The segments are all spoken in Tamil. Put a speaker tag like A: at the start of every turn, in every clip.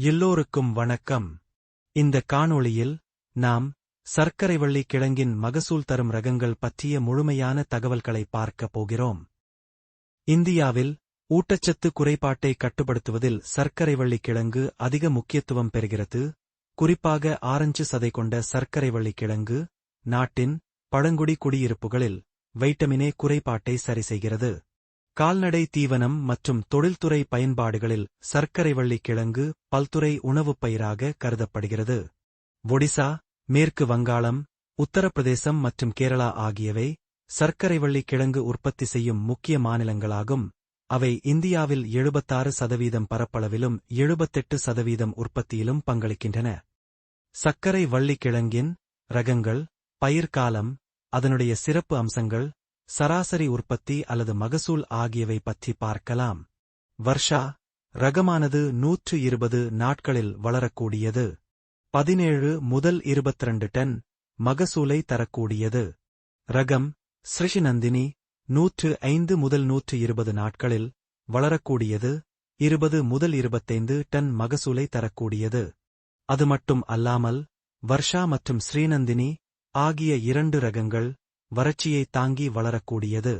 A: எல்லோருக்கும் வணக்கம். இந்த காணொளியில் நாம் சர்க்கரைவள்ளி கிழங்கின் மகசூல் தரும் ரகங்கள் பற்றிய முழுமையான தகவல்களை பார்க்கப் போகிறோம். இந்தியாவில் ஊட்டச்சத்து குறைபாட்டை கட்டுப்படுத்துவதில் சர்க்கரைவள்ளி கிழங்கு அதிக முக்கியத்துவம் பெறுகிறது. குறிப்பாக ஆரஞ்சு சதை கொண்ட சர்க்கரைவள்ளி கிழங்கு நாட்டின் பழங்குடி குடியிருப்புகளில் வைட்டமினே குறைபாட்டை சரிசெய்கிறது கால்நடை தீவனம் மற்றும் தொழில்துறை பயன்பாடுகளில் சர்க்கரை வள்ளி கிழங்கு பல்துறை உணவுப் பயிராக கருதப்படுகிறது. ஒடிசா மேற்கு வங்காளம் உத்தரப்பிரதேசம் மற்றும் கேரளா ஆகியவை சர்க்கரை வள்ளி கிழங்கு உற்பத்தி செய்யும் முக்கிய மாநிலங்களாகும். அவை இந்தியாவில் எழுபத்தாறு சதவீதம் பரப்பளவிலும் எழுபத்தெட்டு சதவீதம் உற்பத்தியிலும் பங்களிக்கின்றன. சர்க்கரை வள்ளி கிழங்கின் ரகங்கள் பயிர்காலம் அதனுடைய சிறப்பு அம்சங்கள் சராசரி உற்பத்தி அல்லது மகசூல் ஆகியவை பற்றி பார்க்கலாம். வர்ஷா ரகமானது நூற்று இருபது நாட்களில் வளரக்கூடியது. பதினேழு முதல் இருபத்திரண்டு டன் மகசூலை தரக்கூடியது. ரகம் ஸ்ரிஷிநந்தினி நூற்று ஐந்து முதல் நூற்று இருபது நாட்களில் வளரக்கூடியது. இருபது முதல் இருபத்தைந்து டன் மகசூலை தரக்கூடியது. அது மட்டும் அல்லாமல் வர்ஷா மற்றும் ஸ்ரீநந்தினி ஆகிய இரண்டு ரகங்கள் வறட்சியை தாங்கி வளரக்கூடியது.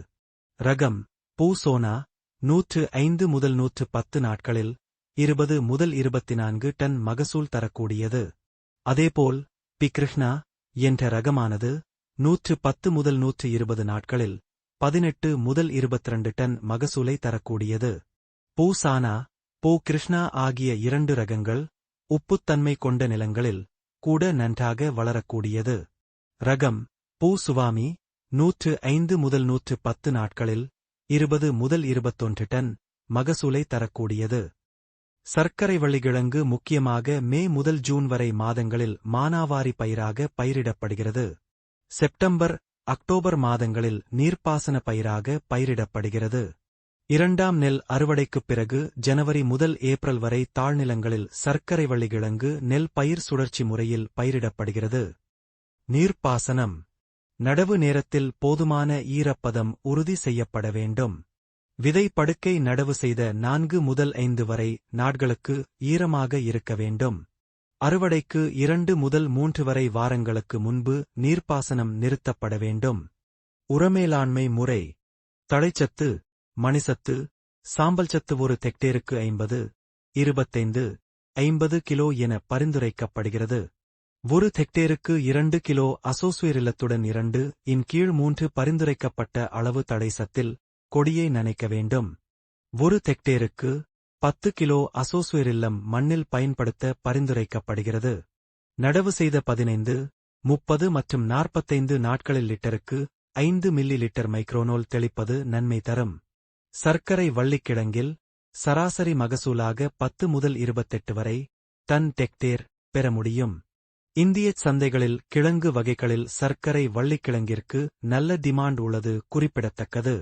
A: ரகம் பூசோனா நூற்று ஐந்து முதல் நூற்று பத்து நாட்களில் இருபது முதல் இருபத்தி நான்கு டன் மகசூல் தரக்கூடியது. அதேபோல் பி கிருஷ்ணா என்ற ரகமானது நூற்று பத்து முதல் நூற்று இருபது நாட்களில் பதினெட்டு முதல் இருபத்திரண்டு டன் மகசூலை தரக்கூடியது. பூசானா பூ கிருஷ்ணா ஆகிய இரண்டு ரகங்கள் உப்புத்தன்மை கொண்ட நிலங்களில் கூட நன்றாக வளரக்கூடியது. ரகம் பூ சுவாமி நூற்று ஐந்து முதல் நூற்று பத்து நாட்களில் இருபது முதல் இருபத்தொன்று டன் மகசூலை தரக்கூடியது. சர்க்கரை வள்ளிக்கிழங்கு முக்கியமாக மே முதல் ஜூன் வரை மாதங்களில் மானாவாரி பயிராக பயிரிடப்படுகிறது. செப்டம்பர் அக்டோபர் மாதங்களில் நீர்ப்பாசன பயிராக பயிரிடப்படுகிறது. இரண்டாம் நெல் அறுவடைக்குப் பிறகு ஜனவரி முதல் ஏப்ரல் வரை தாழ்நிலங்களில் சர்க்கரை வள்ளிக்கிழங்கு நெல் பயிர் சுழற்சி முறையில் பயிரிடப்படுகிறது. நீர்ப்பாசனம். நடவு நேரத்தில் போதுமான ஈரப்பதம் உறுதி செய்யப்பட வேண்டும். விதை படுக்கை நடவு செய்த நான்கு முதல் ஐந்து வரை நாட்களுக்கு ஈரமாக இருக்க வேண்டும். அறுவடைக்கு இரண்டு முதல் மூன்று வரை வாரங்களுக்கு முன்பு நீர்ப்பாசனம் நிறுத்தப்பட வேண்டும். உரமேலாண்மை முறை. தழைச்சத்து மணிசத்து சாம்பல் சத்து ஒரு தெக்டேருக்கு ஐம்பது இருபத்தைந்து ஐம்பது கிலோ என பரிந்துரைக்கப்படுகிறது. ஒரு ஹெக்டேருக்கு இரண்டு கிலோ அசோசுயரிலத்துடன் இரண்டு இன் கீழ் மூன்று பரிந்துரைக்கப்பட்ட அளவு தடைசத்தில் கொடியை நனைக்க வேண்டும். ஒரு ஹெக்டேருக்கு பத்து கிலோ அசோசுயரில்லம் மண்ணில் பயன்படுத்த பரிந்துரைக்கப்படுகிறது. நடவு செய்த பதினைந்து முப்பது மற்றும் நாற்பத்தைந்து நாட்களில் லிட்டருக்கு ஐந்து மில்லி லிட்டர் மைக்ரோனோல் தெளிப்பது நன்மை தரும். சர்க்கரை வள்ளிக்கிழங்கில் சராசரி மகசூலாக பத்து முதல் இருபத்தெட்டு வரை டன் டெக்டேர் பெற முடியும். இந்திய சந்தைகளில் கிழங்கு வகைகளில் சர்க்கரை வள்ளிக்கிழங்கிற்கு நல்ல டிமாண்ட் உள்ளது குறிப்பிடத்தக்கது.